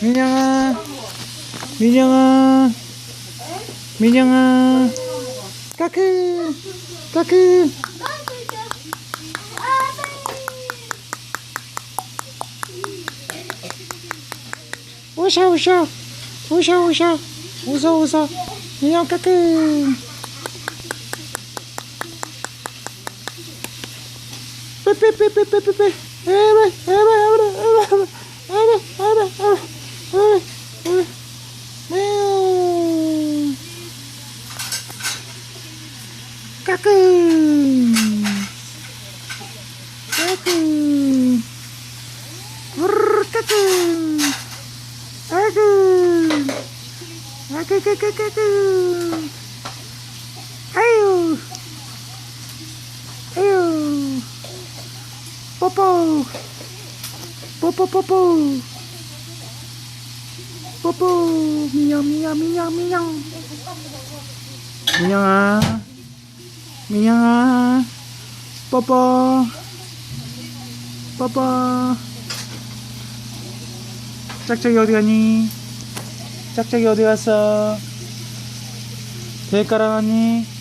민영아, 민영아, 민영아, 까크, 까크. 웃어, 웃어, 웃어, 웃어, 웃어, 웃어. 민영 까크. 빼빼빼빼빼빼빼. que, que, que, que. 뽀뽀. 뽀뽀 뽀뽀. 뽀뽀. 미냥 미냥 미냥 미냥. 민영아. 민영아. 뽀뽀. 뽀뽀. 짝짝이 어디 갔니? 짝짝이 어디 갔어? 대가라 갔니?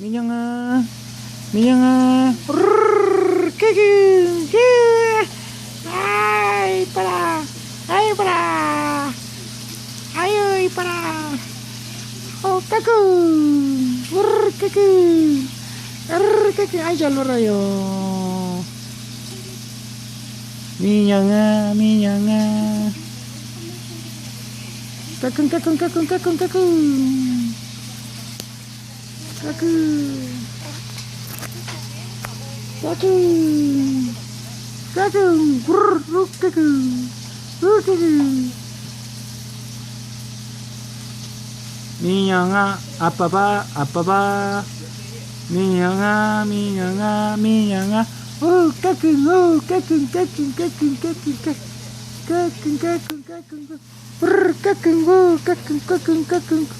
Minyangan. Eh. Minyangan. Eh. Hai para. Hai para. ay para. Oh kaku. Rrr kaku. Rrr kaku. Ayo lor ayo. Minyangan, eh. minyangan. Kakung kakung kakung kakung kakung kakung kakung kakung burr kakung kakung kaku. Miyanga, apa apa, apa apa. Miyanga, miyanga, miyanga. Oh, kakung oh, kakung, kakung, kakung, kakung, kakung, kakung, kakung, kakung, kakung, oh, kakung, kakung, kakung, kakung, kakung, kakung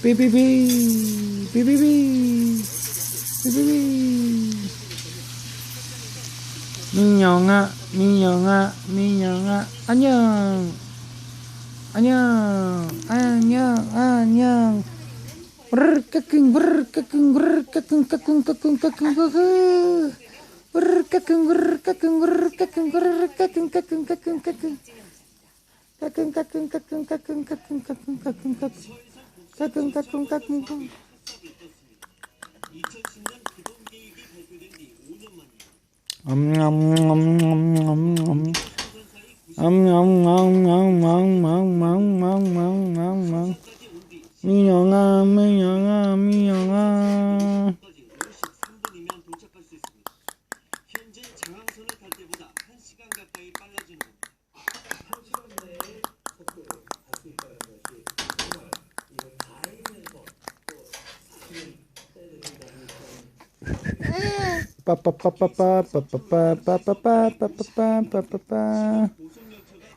PBB PBB PBB Minyonga Minyonga Minyonga Anyang Anyang Anyang Anyang Berkekeng kakung, kakung, kekeng kekeng kekeng kekeng berkekeng berkekeng berkekeng kakung, kekeng kekeng kekeng kekeng kekeng kekeng kekeng kekeng kekeng kekeng kekeng urr, kakeng. Uy, uy, uy, uy, uy, uy, uy, uy, uy, uy, uy, uy, uy, uy, uy, uy, uy, uy, uy. Ay, ay, ay, ay, ay, ay. Ay, ay, ay. Uy. 엄마, 엄마, 엄마, 엄마, 엄마, 아빠, 아빠, 아빠 해봐, 아빠, 아빠. 민영아 아빠 아빠 엄마 아빠 아빠 삐삐삐 삐삐삐 삐삐삐 민영아 민영 빠빠빠빠빠빠빠빠빠빠빠빠빠빠빠빠빠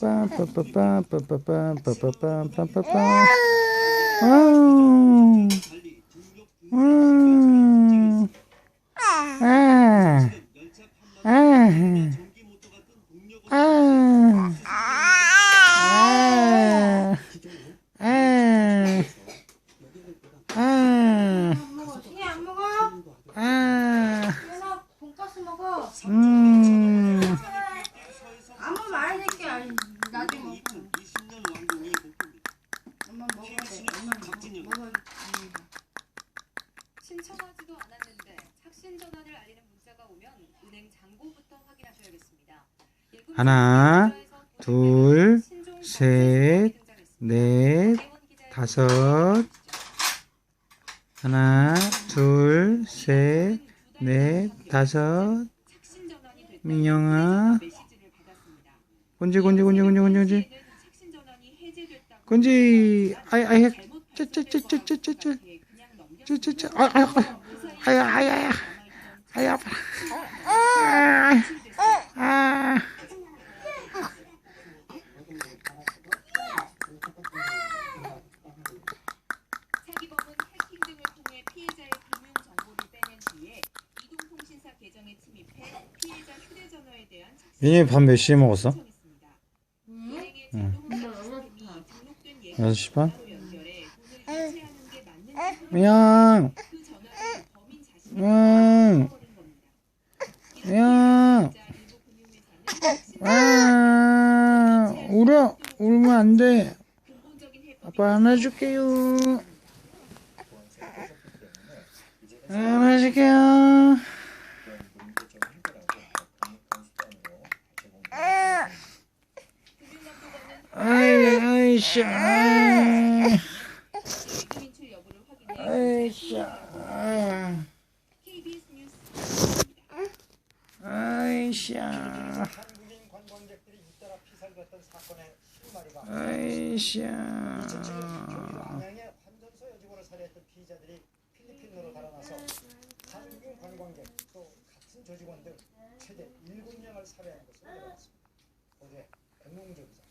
빠빠빠빠빠빠빠빠빠빠빠 아우 아우 아 아. 말아 새끼 아니 나중에 먹어. 엄마 먹어야 엄마 먹어. 먹어. 신청하지도 않았는데 착신 전환을 알리는 문자가 오면 은행 잔고부터 확인하셔야겠습니다. 하나, 둘, 셋, 넷, 다섯. 하나, 둘, 셋, 넷, 다섯. 민영아. 곤지, 곤지, 곤지. 착신 전환이 해제됐다고 곤지, 아이, 아이, 잘못 쩌쩌쩌쩌쩌쩌. 그냥 넘겼습니다. 쩌쩌쩌, 아, 아, 아, 아야, 아야, 아야, 아야, 아파. 아, 아. 사기범은 해킹 등을 통해 피해자의 금융 정보를 빼낸 뒤에 이동통신사 계정에 침입해 피해자 휴대전화에 대한 민이 밥몇 시에 먹었어? 6시 반? 야! 응! 야! 아! 울어! 울면 안 돼! 아빠 안아줄게요! 안아줄게요! 아이, 아이씨, 아이. 아, 한국인 관광객 또 같은 조직원들 최대 7명을 살해한 것으로 드러났습니다. 어제 백몽준